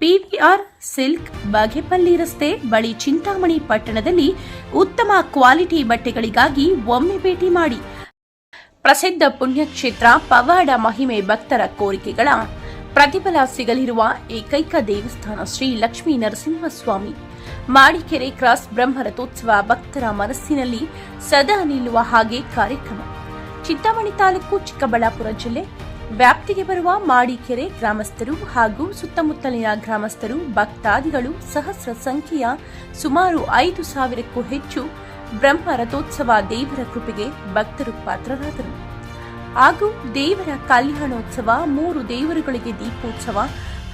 PVR silk Bagepalli ರಸ್ತೆ ಬಳಿ ಚಿಂತಾಮಣಿ ಪಟ್ಟಣದಲ್ಲಿ ಉತ್ತಮ ಕ್ವಾಲಿಟಿ ಬಟ್ಟೆಗಳಿಗಾಗಿ ಒಮ್ಮೆ ಭೇಟಿ ಮಾಡಿ. ಪ್ರಸಿದ್ಧ ಪುಣ್ಯಕ್ಷೇತ್ರ ಪವಾಡ ಮಹಿಮೆ ಭಕ್ತರ ಕೋರಿಕೆಗಳ ಪ್ರತಿಫಲ ಸಿಗಲಿರುವ ಏಕೈಕ ದೇವಸ್ಥಾನ ಶ್ರೀ ಲಕ್ಷ್ಮೀ ನರಸಿಂಹಸ್ವಾಮಿ. ಮಾಡಿಕೆರೆ ಕ್ರಾಸ್ ಬ್ರಹ್ಮರಥೋತ್ಸವ ಭಕ್ತರ ಮನಸ್ಸಿನಲ್ಲಿ ಸದಾ ನಿಲ್ಲುವ ಹಾಗೆ ಕಾರ್ಯಕ್ರಮ. ಚಿಂತಾಮಣಿ ತಾಲೂಕು ಚಿಕ್ಕಬಳ್ಳಾಪುರ ಜಿಲ್ಲೆ ವ್ಯಾಪ್ತಿಗೆ ಬರುವ ಮಾಡಿಕೆರೆ ಗ್ರಾಮಸ್ಥರು ಹಾಗೂ ಸುತ್ತಮುತ್ತಲಿನ ಗ್ರಾಮಸ್ಥರು ಭಕ್ತಾದಿಗಳು ಸಹಸ್ರ ಸಂಖ್ಯೆಯ ಸುಮಾರು ಐದು ಸಾವಿರಕ್ಕೂ ಹೆಚ್ಚು ಬ್ರಹ್ಮ ರಥೋತ್ಸವ ದೇವರ ಕೃಪೆಗೆ ಭಕ್ತರು ಪಾತ್ರರಾದರು. ಹಾಗೂ ದೇವರ ಕಲ್ಯಾಣೋತ್ಸವ, ಮೂರು ದೇವರುಗಳಿಗೆ ದೀಪೋತ್ಸವ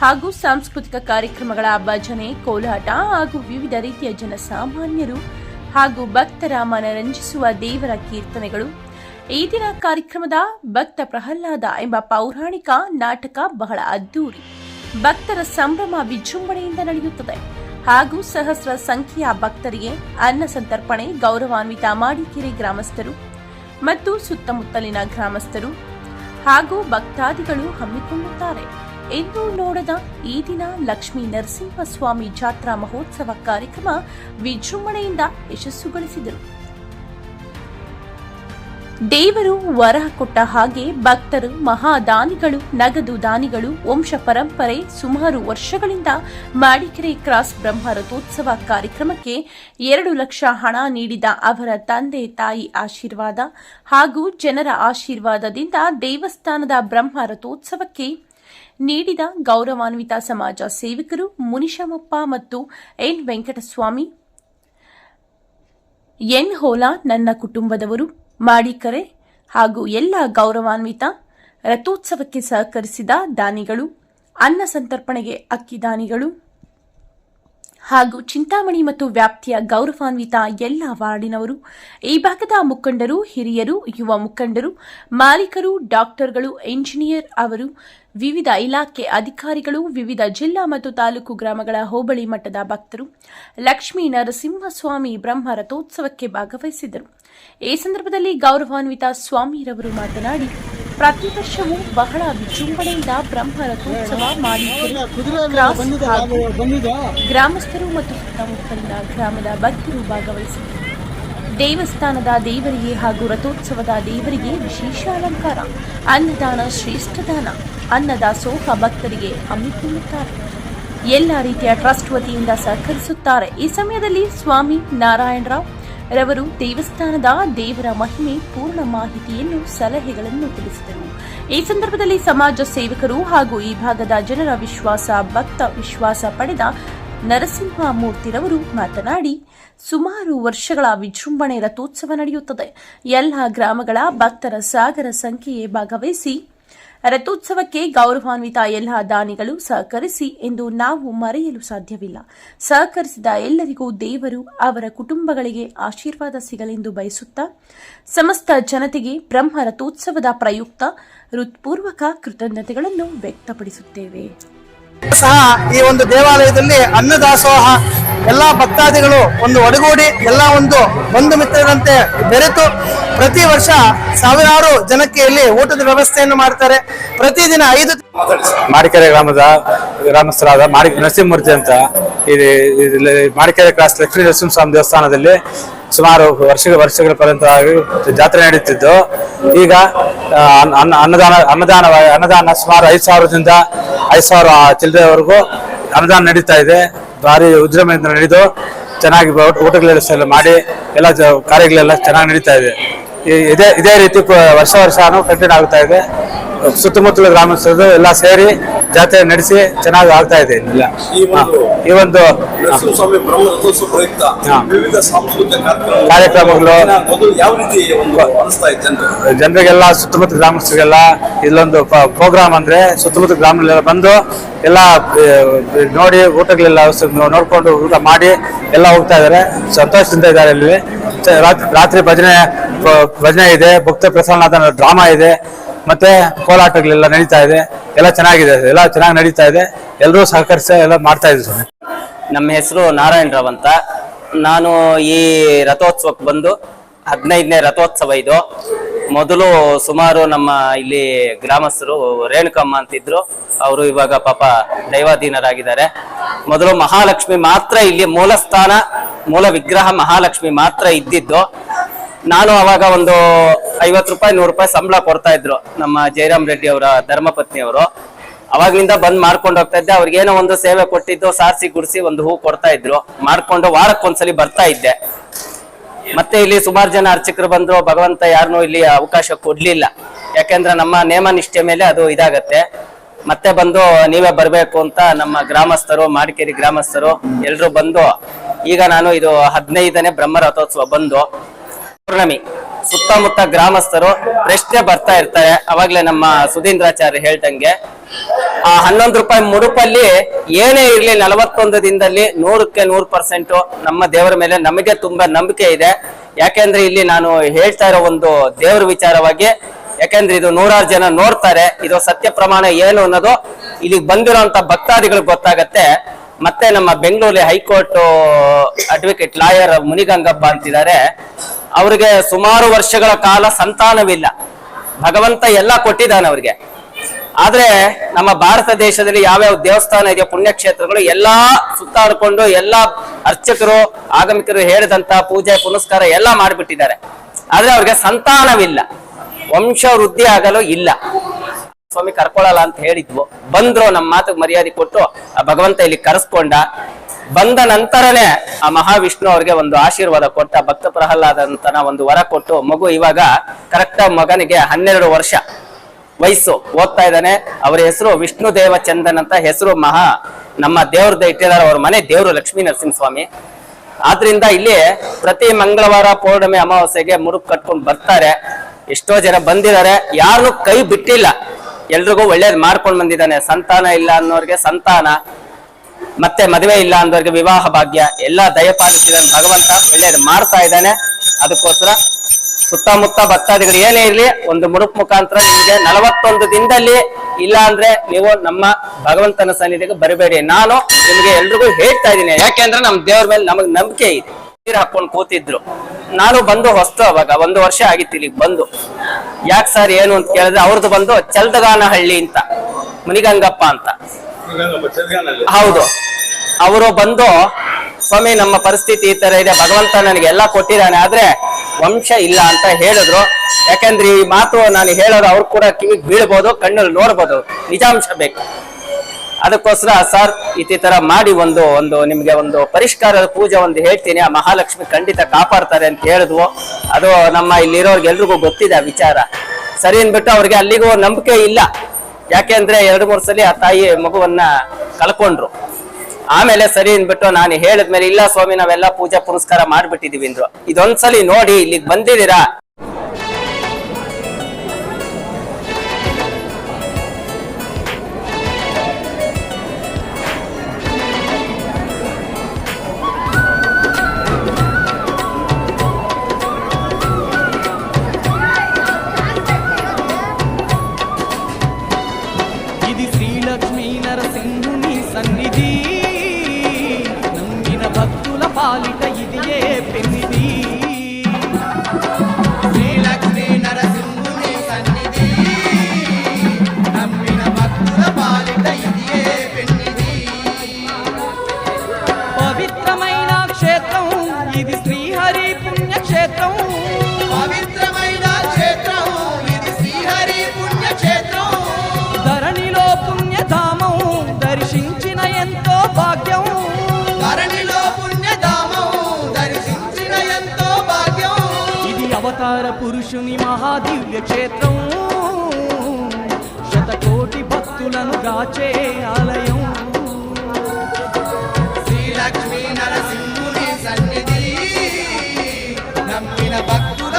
ಹಾಗೂ ಸಾಂಸ್ಕೃತಿಕ ಕಾರ್ಯಕ್ರಮಗಳ ಭಜನೆ, ಕೋಲಾಟ ಹಾಗೂ ವಿವಿಧ ರೀತಿಯ ಜನಸಾಮಾನ್ಯರು ಹಾಗೂ ಭಕ್ತರ ಮನರಂಜಿಸುವ ದೇವರ ಕೀರ್ತನೆಗಳು ಈ ದಿನ ಕಾರ್ಯಕ್ರಮದ ಭಕ್ತ ಪ್ರಹ್ಲಾದ ಎಂಬ ಪೌರಾಣಿಕ ನಾಟಕ ಬಹಳ ಅದ್ದೂರಿ. ಭಕ್ತರ ಸಂಭ್ರಮ ವಿಜೃಂಭಣೆಯಿಂದ ನಡೆಯುತ್ತದೆ. ಹಾಗೂ ಸಹಸ್ರ ಸಂಖ್ಯೆಯ ಭಕ್ತರಿಗೆ ಅನ್ನ ಸಂತರ್ಪಣೆ ಗೌರವಾನ್ವಿತ ಮಾಡಿಕೆರೆ ಗ್ರಾಮಸ್ಥರು ಮತ್ತು ಸುತ್ತಮುತ್ತಲಿನ ಗ್ರಾಮಸ್ಥರು ಹಾಗೂ ಭಕ್ತಾದಿಗಳು ಹಮ್ಮಿಕೊಳ್ಳುತ್ತಾರೆ. ಎಂದು ನೋಡದ ಈ ದಿನ ಲಕ್ಷ್ಮೀ ನರಸಿಂಹಸ್ವಾಮಿ ಜಾತ್ರಾ ಮಹೋತ್ಸವ ಕಾರ್ಯಕ್ರಮ ವಿಜೃಂಭಣೆಯಿಂದ ಯಶಸ್ಸುಗೊಳಿಸಿದರು. ದೇವರು ವರ ಕೊಟ್ಟ ಹಾಗೆ ಭಕ್ತರು ಮಹಾದಾನಿಗಳು, ನಗದು ದಾನಿಗಳು, ವಂಶ ಪರಂಪರೆ ಸುಮಾರು ವರ್ಷಗಳಿಂದ ಮಾಡಿಕೆರೆ ಕ್ರಾಸ್ ಬ್ರಹ್ಮ ರಥೋತ್ಸವ ಕಾರ್ಯಕ್ರಮಕ್ಕೆ ಎರಡು ಲಕ್ಷ ಹಣ ನೀಡಿದ ಅವರ ತಂದೆ ತಾಯಿ ಆಶೀರ್ವಾದ ಹಾಗೂ ಜನರ ಆಶೀರ್ವಾದದಿಂದ ದೇವಸ್ಥಾನದ ಬ್ರಹ್ಮ ರಥೋತ್ಸವಕ್ಕೆ ನೀಡಿದ ಗೌರವಾನ್ವಿತ ಸಮಾಜ ಸೇವಕರು ಮುನಿಶಾಮಪ್ಪ ಮತ್ತು ಎನ್ ವೆಂಕಟಸ್ವಾಮಿ, ಎನ್ ಹೋಲಾ, ನನ್ನ ಕುಟುಂಬದವರು ಮಾಡಿಕರೆ ಹಾಗೂ ಎಲ್ಲ ಗೌರವಾನ್ವಿತ ರಥೋತ್ಸವಕ್ಕೆ ಸಹಕರಿಸಿದ ದಾನಿಗಳು, ಅನ್ನ ಸಂತರ್ಪಣೆಗೆ ಅಕ್ಕಿ ದಾನಿಗಳು ಹಾಗೂ ಚಿಂತಾಮಣಿ ಮತ್ತು ವ್ಯಾಪ್ತಿಯ ಗೌರವಾನ್ವಿತ ಎಲ್ಲ ವಾರ್ಡಿನವರು, ಈ ಭಾಗದ ಮುಖಂಡರು, ಹಿರಿಯರು, ಯುವ ಮುಖಂಡರು, ಮಾಲೀಕರು, ಡಾಕ್ಟರ್ಗಳು, ಎಂಜಿನಿಯರ್ ಅವರು, ವಿವಿಧ ಇಲಾಖೆ ಅಧಿಕಾರಿಗಳು, ವಿವಿಧ ಜಿಲ್ಲಾ ಮತ್ತು ತಾಲೂಕು ಗ್ರಾಮಗಳ ಹೋಬಳಿ ಮಟ್ಟದ ಭಕ್ತರು, ಲಕ್ಷ್ಮೀ ನರಸಿಂಹಸ್ವಾಮಿ ಬ್ರಹ್ಮ ರಥೋತ್ಸವಕ್ಕೆ ಭಾಗವಹಿಸಿದರು. ಈ ಸಂದರ್ಭದಲ್ಲಿ ಗೌರವಾನ್ವಿತ ಸ್ವಾಮಿರವರು ಮಾತನಾಡಿ ಪ್ರತಿ ವರ್ಷವೂ ಬಹಳ ವಿಜೃಂಭಣೆಯಿಂದ ಬ್ರಹ್ಮ ರಥೋತ್ಸವ ಮಾಡಿ ಗ್ರಾಮಸ್ಥರು ಮತ್ತು ಸುತ್ತಮುತ್ತಲಿನ ಗ್ರಾಮದ ಭಕ್ತರು ಭಾಗವಹಿಸಿದರು ದೇವಸ್ಥಾನದ ದೇವರಿಗೆ ಹಾಗೂ ರಥೋತ್ಸವದ ದೇವರಿಗೆ ವಿಶೇಷ ಅಲಂಕಾರ ಅನ್ನದಾನ ಶ್ರೇಷ್ಠ ದಾನ ಅನ್ನದಾಸೋಹ ಭಕ್ತರಿಗೆ ಹಮ್ಮಿಕೊಳ್ಳುತ್ತಾರೆ. ಎಲ್ಲ ರೀತಿಯ ಟ್ರಸ್ಟ್ ವತಿಯಿಂದ ಸಹಕರಿಸುತ್ತಾರೆ. ಈ ಸಮಯದಲ್ಲಿ ಸ್ವಾಮಿ ನಾರಾಯಣರಾವ್ ರವರು ದೇವಸ್ಥಾನದ ದೇವರ ಮಹಿಮೆ ಪೂರ್ಣ ಮಾಹಿತಿಯನ್ನು, ಸಲಹೆಗಳನ್ನು ತಿಳಿಸಿದರು. ಈ ಸಂದರ್ಭದಲ್ಲಿ ಸಮಾಜ ಸೇವಕರು ಹಾಗೂ ಈ ಭಾಗದ ಜನರ ವಿಶ್ವಾಸ, ಭಕ್ತ ವಿಶ್ವಾಸ ಪಡೆದ ನರಸಿಂಹ ಮೂರ್ತಿರವರು ಮಾತನಾಡಿ, ಸುಮಾರು ವರ್ಷಗಳ ವಿಜೃಂಭಣೆ ರಥೋತ್ಸವ ನಡೆಯುತ್ತದೆ. ಎಲ್ಲ ಗ್ರಾಮಗಳ ಭಕ್ತರ ಸಾಗರ ಸಂಖ್ಯೆಯೇ ಭಾಗವಹಿಸಿ ರಥೋತ್ಸವಕ್ಕೆ ಗೌರವಾನ್ವಿತ ಎಲ್ಲ ದಾನಿಗಳು ಸಹಕರಿಸಿ ಎಂದು ನಾವು ಮರೆಯಲು ಸಾಧ್ಯವಿಲ್ಲ. ಸಹಕರಿಸಿದ ಎಲ್ಲರಿಗೂ ದೇವರು ಅವರ ಕುಟುಂಬಗಳಿಗೆ ಆಶೀರ್ವಾದ ಸಿಗಲೆಂದು ಬಯಸುತ್ತಾ, ಸಮಸ್ತ ಜನತೆಗೆ ಬ್ರಹ್ಮ ರಥೋತ್ಸವದ ಪ್ರಯುಕ್ತ ಹೃತ್ಪೂರ್ವಕ ಕೃತಜ್ಞತೆಗಳನ್ನು ವ್ಯಕ್ತಪಡಿಸುತ್ತೇವೆ. ಸಹ ಈ ಒಂದು ದೇವಾಲಯದಲ್ಲಿ ಅನ್ನದಾಸೋಹ, ಎಲ್ಲಾ ಭಕ್ತಾದಿಗಳು ಒಂದು ಒಡಗೂಡಿ, ಎಲ್ಲ ಒಂದು ಬಂಧು ಮಿತ್ರರಂತೆ ಬೆರೆತು ಪ್ರತಿ ವರ್ಷ ಸಾವಿರಾರು ಜನಕ್ಕೆ ಇಲ್ಲಿ ಊಟದ ವ್ಯವಸ್ಥೆಯನ್ನು ಮಾಡ್ತಾರೆ. ಪ್ರತಿದಿನ ಐದು ಮಾಡಿಕೆರೆ ಗ್ರಾಮದ ಗ್ರಾಮಸ್ಥರಾದ ಮಾಡಿ, ನರಸಿಂಹಮೂರ್ತಿ ಅಂತ ಇದು ಮಾಡಿಕೆರೆ ಕ್ರಾಸ್ ಲಕ್ಷ್ಮೀ ನರಸಿಂಹಸ್ವಾಮಿ ದೇವಸ್ಥಾನದಲ್ಲಿ ಸುಮಾರು ವರ್ಷ ವರ್ಷಗಳ ಪರ್ಯಂತ ಜಾತ್ರೆ ನಡೆಯುತ್ತಿದ್ದು. ಈಗ ಅನ್ನದಾನ ಅನ್ನದಾನ ಅನ್ನದಾನ ಸುಮಾರು ಐದು ಸಾವಿರದಿಂದ ಐದು ಸಾವಿರ ಚಿಲ್ಲರೆವರೆಗೂ ಅನುದಾನ ನಡೀತಾ ಇದೆ. ಭಾರಿ ಉದ್ಯಮದಿಂದ ನಡೆದು ಚೆನ್ನಾಗಿ ಊಟ- ಊಟಗಳೆಲ್ಲ ಮಾಡಿ, ಎಲ್ಲ ಕಾರ್ಯಗಳೆಲ್ಲ ಚೆನ್ನಾಗಿ ನಡೀತಾ ಇದೆ. ಇದೇ ಇದೇ ರೀತಿ ವರ್ಷ ವರ್ಷ ಕಂಟಿನ್ಯೂ ಆಗ್ತಾ ಇದೆ. ಸುತ್ತಮುತ್ತಲ ಗ್ರಾಮಸ್ಥರು ಎಲ್ಲ ಸೇರಿ ಜಾತ್ರೆ ನಡೆಸಿ ಚೆನ್ನಾಗಿ ಆಗ್ತಾ ಇದೆ ಇಲ್ಲ ಈ ಒಂದು ಕಾರ್ಯಕ್ರಮಗಳು ಜನರಿಗೆಲ್ಲ ಸುತ್ತಮುತ್ತ ಗ್ರಾಮಸ್ಥರಿಗೆಲ್ಲ ಇಲ್ಲೊಂದು ಪ್ರೋಗ್ರಾಮ್ ಅಂದ್ರೆ ಸುತ್ತಮುತ್ತ ಗ್ರಾಮದಲ್ಲೆಲ್ಲ ಬಂದು ಎಲ್ಲ ನೋಡಿ ಊಟಗಳೆಲ್ಲ ನೋಡ್ಕೊಂಡು ಊಟ ಮಾಡಿ ಎಲ್ಲ ಹೋಗ್ತಾ ಇದಾರೆ ಸಂತೋಷದಿಂದ ಇದ್ದಾರೆ ಇಲ್ಲಿ. ರಾತ್ರಿ ರಾತ್ರಿ ಭಜನೆ ಭಜನೆ ಇದೆ ಭಕ್ತ ಪ್ರಸನ್ನ ಡ್ರಾಮಾ ಇದೆ. ಮತ್ತೆ ಕೋಲಾಟಗಳೆಲ್ಲ ನಡೀತಾ ಇದೆ. ಎಲ್ಲ ಚೆನ್ನಾಗಿದೆ. ಎಲ್ಲ ಚೆನ್ನಾಗಿ ನಡೀತಾ ಇದೆ. ಎಲ್ಲರೂ ಸಹಕರಿಸ ಎಲ್ಲ ಮಾಡ್ತಾ ಇದ್ದೀವಿ ಸ್ವಾಮಿ. ನಮ್ಮ ಹೆಸರು ನಾರಾಯಣ ರಾವ್ ಅಂತ. ನಾನು ಈ ರಥೋತ್ಸವಕ್ಕೆ ಬಂದು ಹದಿನೈದನೇ ರಥೋತ್ಸವ ಇದು. ಮೊದಲು ಸುಮಾರು ನಮ್ಮ ಇಲ್ಲಿ ಗ್ರಾಮಸ್ಥರು ರೇಣುಕಮ್ಮ ಅಂತಿದ್ರು. ಅವರು ಇವಾಗ ಪಾಪ ದೈವಾಧೀನರಾಗಿದ್ದಾರೆ. ಮೊದಲು ಮಹಾಲಕ್ಷ್ಮಿ ಮಾತ್ರ ಇಲ್ಲಿ ಮೂಲ ಸ್ಥಾನ, ಮೂಲ ವಿಗ್ರಹ ಮಹಾಲಕ್ಷ್ಮಿ ಮಾತ್ರ ಇದ್ದಿದ್ದು. ನಾನು ಅವಾಗ ಒಂದು ಐವತ್ತು ರೂಪಾಯಿ, ನೂರು ರೂಪಾಯಿ ಸಂಬಳ ಕೊಡ್ತಾ ಇದ್ರು ನಮ್ಮ ಜಯರಾಮ್ ರೆಡ್ಡಿ ಅವರ ಧರ್ಮಪತ್ನಿ ಅವರು ಅವಾಗ್ಲಿಂದ ಬಂದ್ ಮಾಡ್ಕೊಂಡು ಹೋಗ್ತಾ ಇದ್ದೆ. ಅವ್ರಿಗೆ ಏನೋ ಒಂದು ಸೇವೆ ಕೊಟ್ಟಿದ್ದು, ಸಾರಿಸಿ ಗುಡಿಸಿ ಒಂದು ಹೂ ಕೊಡ್ತಾ ಇದ್ರು. ಮಾಡ್ಕೊಂಡು ವಾರಕ್ಕೊಂದ್ಸಲಿ ಬರ್ತಾ ಇದ್ದೆ. ಮತ್ತೆ ಇಲ್ಲಿ ಸುಮಾರು ಜನ ಅರ್ಚಕರು ಬಂದ್ರು. ಭಗವಂತ ಯಾರನ್ನೂ ಇಲ್ಲಿ ಅವಕಾಶ ಕೊಡ್ಲಿಲ್ಲ. ಯಾಕೆಂದ್ರೆ ನಮ್ಮ ನೇಮ ನಿಷ್ಠೆ ಮೇಲೆ ಅದು ಇದಾಗತ್ತೆ. ಮತ್ತೆ ಬಂದು ನೀವೇ ಬರ್ಬೇಕು ಅಂತ ನಮ್ಮ ಗ್ರಾಮಸ್ಥರು, ಮಾಡಿಕೇರಿ ಗ್ರಾಮಸ್ಥರು ಎಲ್ರು ಬಂದು, ಈಗ ನಾನು ಇದು ಹದಿನೈದನೇ ಬ್ರಹ್ಮ ರಥೋತ್ಸವ ಬಂದು ಪೌರ್ಣಮಿ. ಸುತ್ತಮುತ್ತ ಗ್ರಾಮಸ್ಥರು ಪ್ರಶ್ನೆ ಬರ್ತಾ ಇರ್ತಾರೆ. ಅವಾಗ್ಲೇ ನಮ್ಮ ಸುಧೀಂದ್ರಾಚಾರ್ಯ ಹೇಳ್ದಂಗೆ. ಆ ಹನ್ನೊಂದು ರೂಪಾಯಿ ಮುಡುಪಲ್ಲಿ ಏನೇ ಇರ್ಲಿ ನಲವತ್ತೊಂದು ದಿನದಲ್ಲಿ ನೂರಕ್ಕೆ ನೂರು ಪರ್ಸೆಂಟ್ ನಮ್ಮ ದೇವರ ಮೇಲೆ ನಮಗೆ ತುಂಬಾ ನಂಬಿಕೆ ಇದೆ. ಯಾಕೆಂದ್ರೆ ಇಲ್ಲಿ ನಾನು ಹೇಳ್ತಾ ಇರೋ ಒಂದು ದೇವರ ವಿಚಾರವಾಗಿ, ಯಾಕೆಂದ್ರೆ ಇದು ನೂರಾರು ಜನ ನೋಡ್ತಾರೆ, ಇದು ಸತ್ಯ ಪ್ರಮಾಣ ಏನು ಅನ್ನೋದು ಇಲ್ಲಿಗೆ ಬಂದಿರೋಂತ ಭಕ್ತಾದಿಗಳು ಗೊತ್ತಾಗತ್ತೆ. ಮತ್ತೆ ನಮ್ಮ ಬೆಂಗಳೂರಲ್ಲಿ ಹೈಕೋರ್ಟ್ ಅಡ್ವೊಕೇಟ್ ಲಾಯರ್ ಮುನಿಗಂಗಪ್ಪ ಅಂತಿದ್ದಾರೆ. ಅವರಿಗೆ ಸುಮಾರು ವರ್ಷಗಳ ಕಾಲ ಸಂತಾನವಿಲ್ಲ. ಭಗವಂತ ಎಲ್ಲ ಕೊಟ್ಟಿದ್ದಾನೆ ಅವ್ರಿಗೆ. ಆದ್ರೆ ನಮ್ಮ ಭಾರತ ದೇಶದಲ್ಲಿ ಯಾವ್ಯಾವ ದೇವಸ್ಥಾನ ಇದೆಯೋ ಪುಣ್ಯಕ್ಷೇತ್ರಗಳು ಎಲ್ಲಾ ಸುತ್ತಾಡಿಕೊಂಡು ಎಲ್ಲಾ ಅರ್ಚಕರು, ಆಗಮಿಕರು ಹೇಳಿದಂತ ಪೂಜೆ, ಪುನಸ್ಕಾರ ಎಲ್ಲ ಮಾಡಿಬಿಟ್ಟಿದ್ದಾರೆ. ಆದ್ರೆ ಅವ್ರಿಗೆ ಸಂತಾನವಿಲ್ಲ. ವಂಶ ವೃದ್ಧಿ ಆಗಲು ಇಲ್ಲ. ಸ್ವಾಮಿ ಕರ್ಕೊಳ್ಳಲ್ಲ ಅಂತ ಹೇಳಿದ್ವು. ಬಂದ್ರು, ನಮ್ಮ ಮಾತಿಗೆ ಮರ್ಯಾದೆ ಕೊಟ್ಟು ಆ ಭಗವಂತ ಇಲ್ಲಿ ಕರೆಸ್ಕೊಂಡ. ಬಂದ ನಂತರನೇ ಆ ಮಹಾವಿಷ್ಣು ಅವ್ರಿಗೆ ಒಂದು ಆಶೀರ್ವಾದ ಕೊಟ್ಟ ಭಕ್ತ ಪ್ರಹ್ಲಾದಂತನ ಒಂದು ವರ ಕೊಟ್ಟು ಮಗು ಇವಾಗ ಕರೆಕ್ಟ್ ಮಗನಿಗೆ ಹನ್ನೆರಡು ವರ್ಷ ವಯಸ್ಸು ಓದ್ತಾ ಇದ್ದಾನೆ. ಅವರ ಹೆಸರು ವಿಷ್ಣು ದೇವ ಚಂದನ್ ಅಂತ ಹೆಸರು ಮಹಾ ನಮ್ಮ ದೇವ್ರದ್ದು ಇಟ್ಟಿದ್ದಾರೆ ಅವ್ರ ಮನೆ ದೇವ್ರು ಲಕ್ಷ್ಮೀ ನರಸಿಂಹಸ್ವಾಮಿ. ಆದ್ರಿಂದ ಇಲ್ಲಿ ಪ್ರತಿ ಮಂಗಳವಾರ ಪೌರ್ಣಮಿ ಅಮಾವಾಸ್ಯೆಗೆ ಮುರುಕ್ ಕಟ್ಕೊಂಡು ಬರ್ತಾರೆ. ಎಷ್ಟೋ ಜನ ಬಂದಿದ್ದಾರೆ. ಯಾರು ಕೈ ಬಿಟ್ಟಿಲ್ಲ. ಎಲ್ರಿಗೂ ಒಳ್ಳೇದ್ ಮಾಡ್ಕೊಂಡು ಬಂದಿದ್ದಾನೆ. ಸಂತಾನ ಇಲ್ಲ ಅನ್ನೋರಿಗೆ ಸಂತಾನ. ಮತ್ತೆ ಮದುವೆ ಇಲ್ಲ ಅಂದವ್ರಿಗೆ ವಿವಾಹ ಭಾಗ್ಯ, ಎಲ್ಲ ದಯಪಾಲಿಸಿದ ಭಗವಂತ ಒಳ್ಳೇದು ಮಾಡ್ತಾ ಇದ್ದಾನೆ. ಅದಕ್ಕೋಸ್ಕರ ಸುತ್ತಮುತ್ತ ಭಕ್ತಾದಿಗಳು ಏನೇ ಇರಲಿ, ಒಂದು ಮುಡುಕ್ ಮುಖಾಂತರ ನಿಮಗೆ ನಲವತ್ತೊಂದು ದಿನದಲ್ಲಿ ಇಲ್ಲ ಅಂದ್ರೆ ನೀವು ನಮ್ಮ ಭಗವಂತನ ಸನ್ನಿಧಿಗೆ ಬರಬೇಡಿ. ನಾನು ನಿಮಗೆ ಎಲ್ರಿಗೂ ಹೇಳ್ತಾ ಇದ್ದೀನಿ ಯಾಕೆಂದ್ರೆ ನಮ್ ದೇವ್ರ ಮೇಲೆ ನಮಗ್ ನಂಬಿಕೆ ಇದೆ. ನೀರ್ ಹಾಕೊಂಡು ಕೂತಿದ್ರು. ನಾನು ಬಂದು ಹೊಸ್ತು ಅವಾಗ, ಒಂದು ವರ್ಷ ಆಗಿತ್ತು ಇಲ್ಲಿಗೆ ಬಂದು. ಯಾಕೆ ಸರ್ ಏನು ಅಂತ ಕೇಳಿದ್ರೆ ಅವ್ರದ್ದು ಬಂದು ಚಲ್ದಗಾನಹಳ್ಳಿ ಅಂತ, ಮುನಿಗಂಗಪ್ಪ ಅಂತ. ಹೌದು. ಅವರು ಬಂದು, ಸ್ವಾಮಿ, ನಮ್ಮ ಪರಿಸ್ಥಿತಿ ಈ ತರ ಇದೆ. ಭಗವಂತ ನನಗೆ ಎಲ್ಲ ಕೊಟ್ಟಿದ್ದಾನೆ. ಆದ್ರೆ ವಂಶ ಇಲ್ಲ ಅಂತ ಹೇಳಿದ್ರು. ಯಾಕಂದ್ರೆ ಈ ಮಾತು ನಾನು ಹೇಳೋದು ಅವ್ರು ಕೂಡ ಕಿವಿಗೆ ಬೀಳ್ಬೋದು, ಕಣ್ಣಲ್ಲಿ ನೋಡ್ಬೋದು. ನಿಜಾಂಶ ಬೇಕು. ಅದಕ್ಕೋಸ್ಕರ ಸರ್, ಈ ತರ ಮಾಡಿ ಒಂದು ಒಂದು ನಿಮ್ಗೆ ಒಂದು ಪರಿಷ್ಕಾರದ ಪೂಜೆ ಒಂದು ಹೇಳ್ತೀನಿ. ಆ ಮಹಾಲಕ್ಷ್ಮಿ ಖಂಡಿತ ಕಾಪಾಡ್ತಾರೆ ಅಂತ ಹೇಳಿದ್ವು. ಅದು ನಮ್ಮ ಇಲ್ಲಿರೋರ್ಗೆಲ್ರಿಗೂ ಗೊತ್ತಿದೆ ವಿಚಾರ. ಸರಿ ಅಂದ್ಬಿಟ್ಟು ಅವ್ರಿಗೆ ಅಲ್ಲಿಗೂ ನಂಬಿಕೆ ಇಲ್ಲ. ಯಾಕೆಂದ್ರೆ ಎರಡು ಮೂರು ಸಲ ಆ ತಾಯಿ ಮಗುವನ್ನ ಕಳ್ಕೊಂಡ್ರು. ಆಮೇಲೆ ಸರಿ ಅಂದ್ಬಿಟ್ಟು ನಾನು ಹೇಳಿದ್ಮೇಲೆ, ಇಲ್ಲ ಸ್ವಾಮಿ, ನಾವೆಲ್ಲ ಪೂಜೆ ಪುರಸ್ಕಾರ ಮಾಡ್ಬಿಟ್ಟಿದೀವಿ ಅಂದ್ರು. ಇದೊಂದ್ಸಲಿ ನೋಡಿ ಇಲ್ಲಿಗೆ ಬಂದಿದ್ದೀರಾ? శివుని మహాదివ్య క్షేత్రం. శతకోటి భక్తులను దాచే ఆలయం. శ్రీలక్ష్మీ నరసింహుని సన్నిధి నమ్మిన భక్తుల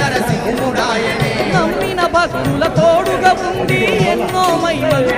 నరసింహుడాయని. నమ్మిన భక్తుల తోడుగా ఉండి ఎన్నో మహిమలు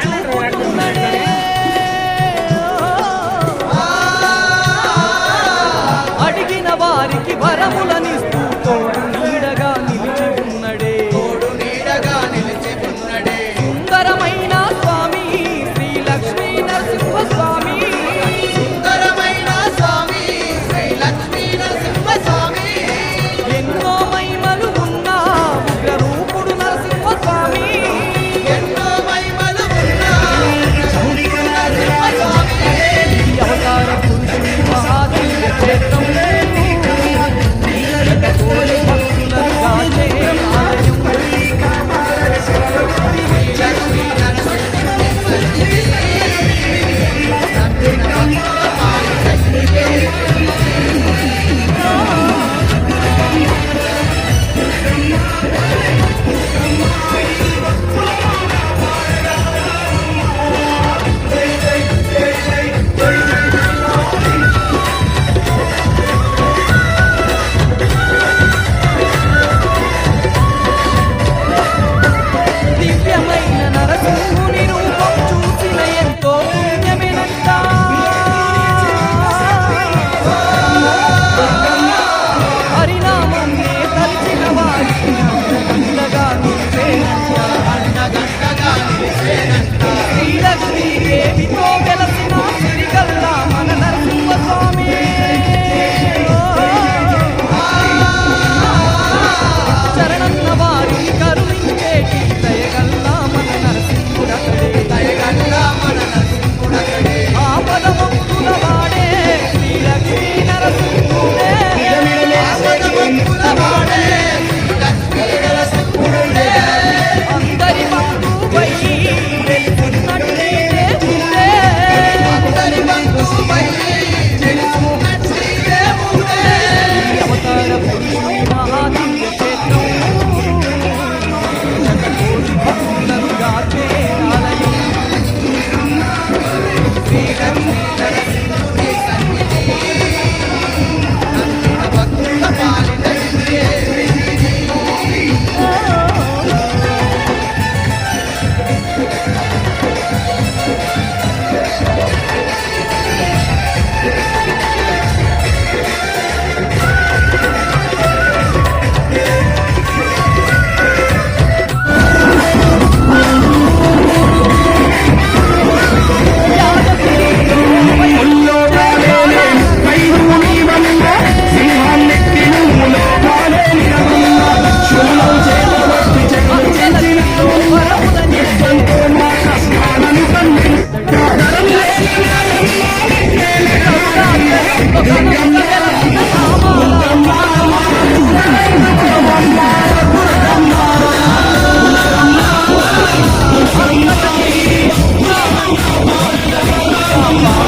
Come on.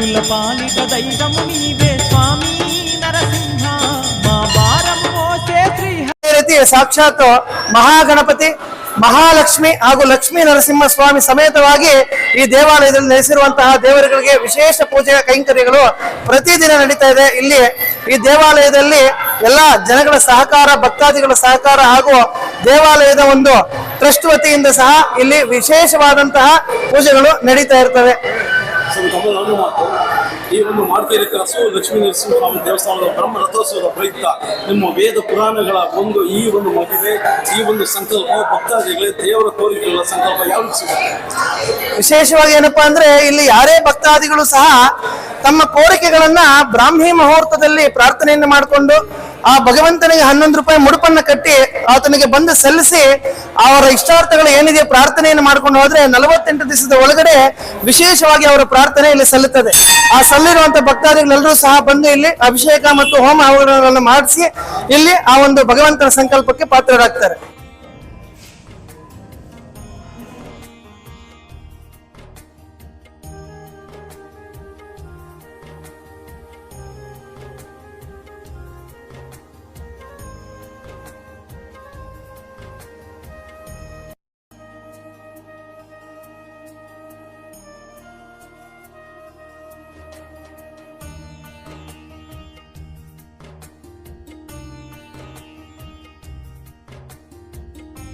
భక్తుల పాలిట దైవము నీవే స్వామి నరసింహ మా భారం మోసే శ్రీ ಅದೇ ರೀತಿ ಸಾಕ್ಷಾತ್ ಮಹಾಗಣಪತಿ ಮಹಾಲಕ್ಷ್ಮಿ ಹಾಗೂ ಲಕ್ಷ್ಮೀ ನರಸಿಂಹ ಸ್ವಾಮಿ ಸಮೇತವಾಗಿ ಈ ದೇವಾಲಯದಲ್ಲಿ ನೆಲೆಸಿರುವಂತಹ ದೇವರುಗಳಿಗೆ ವಿಶೇಷ ಪೂಜೆ ಕೈಂಕರ್ಯಗಳು ಪ್ರತಿದಿನ ನಡೀತಾ ಇದೆ ಇಲ್ಲಿ ಈ ದೇವಾಲಯದಲ್ಲಿ ಎಲ್ಲ ಜನಗಳ ಸಹಕಾರ ಭಕ್ತಾದಿಗಳ ಸಹಕಾರ ಹಾಗೂ ದೇವಾಲಯದ ಒಂದು ಟ್ರಸ್ಟ್ ವತಿಯಿಂದ ಸಹ ಇಲ್ಲಿ ವಿಶೇಷವಾದಂತಹ ಪೂಜೆಗಳು ನಡೀತಾ ಇರ್ತವೆ ಈ ಒಂದು ಮಾರ್ಕೆರೆ ಕ್ರಾಸು ಲಕ್ಷ್ಮೀ ನರಸಿಂಹಸ್ವಾಮಿ ದೇವಸ್ಥಾನದ ಬ್ರಹ್ಮ ರಥೋತ್ಸವದ ಪ್ರಯುಕ್ತ ನಿಮ್ಮ ವೇದ ಪುರಾಣಗಳ ಒಂದು ಈ ಒಂದು ಮಹಿಮೆ, ಈ ಒಂದು ಸಂಕಲ್ಪ, ಭಕ್ತಾದಿಗಳೇ ದೇವರ ಕೋರಿಕೆಗಳ ಸಂಕಲ್ಪ ಯಾವ ವಿಶೇಷವಾಗಿ ಏನಪ್ಪಾ ಅಂದ್ರೆ ಇಲ್ಲಿ ಯಾರೇ ಭಕ್ತಾದಿಗಳು ಸಹ ತಮ್ಮ ಕೋರಿಕೆಗಳನ್ನ ಬ್ರಾಹ್ಮಿ ಮುಹೂರ್ತದಲ್ಲಿ ಪ್ರಾರ್ಥನೆಯನ್ನು ಮಾಡಿಕೊಂಡು ಆ ಭಗವಂತನಿಗೆ ಹನ್ನೊಂದು ರೂಪಾಯಿ ಮುಡುಪನ್ನ ಕಟ್ಟಿ ಆತನಿಗೆ ಬಂದು ಸಲ್ಲಿಸಿ ಅವರ ಇಷ್ಟಾರ್ಥಗಳು ಏನಿದೆ ಪ್ರಾರ್ಥನೆಯನ್ನು ಮಾಡ್ಕೊಂಡು ಹೋದ್ರೆ ನಲವತ್ತೆಂಟು ದಿವಸದ ಒಳಗಡೆ ವಿಶೇಷವಾಗಿ ಅವರ ಪ್ರಾರ್ಥನೆ ಇಲ್ಲಿ ಸಲ್ಲುತ್ತದೆ. ಆ ಸಲ್ಲಿರುವಂತ ಭಕ್ತಾದಿಗಳೆಲ್ಲರೂ ಸಹ ಬಂದು ಇಲ್ಲಿ ಅಭಿಷೇಕ ಮತ್ತು ಹೋಮ ಮಾಡಿಸಿ ಇಲ್ಲಿ ಆ ಒಂದು ಭಗವಂತನ ಸಂಕಲ್ಪಕ್ಕೆ ಪಾತ್ರರಾಗ್ತಾರೆ.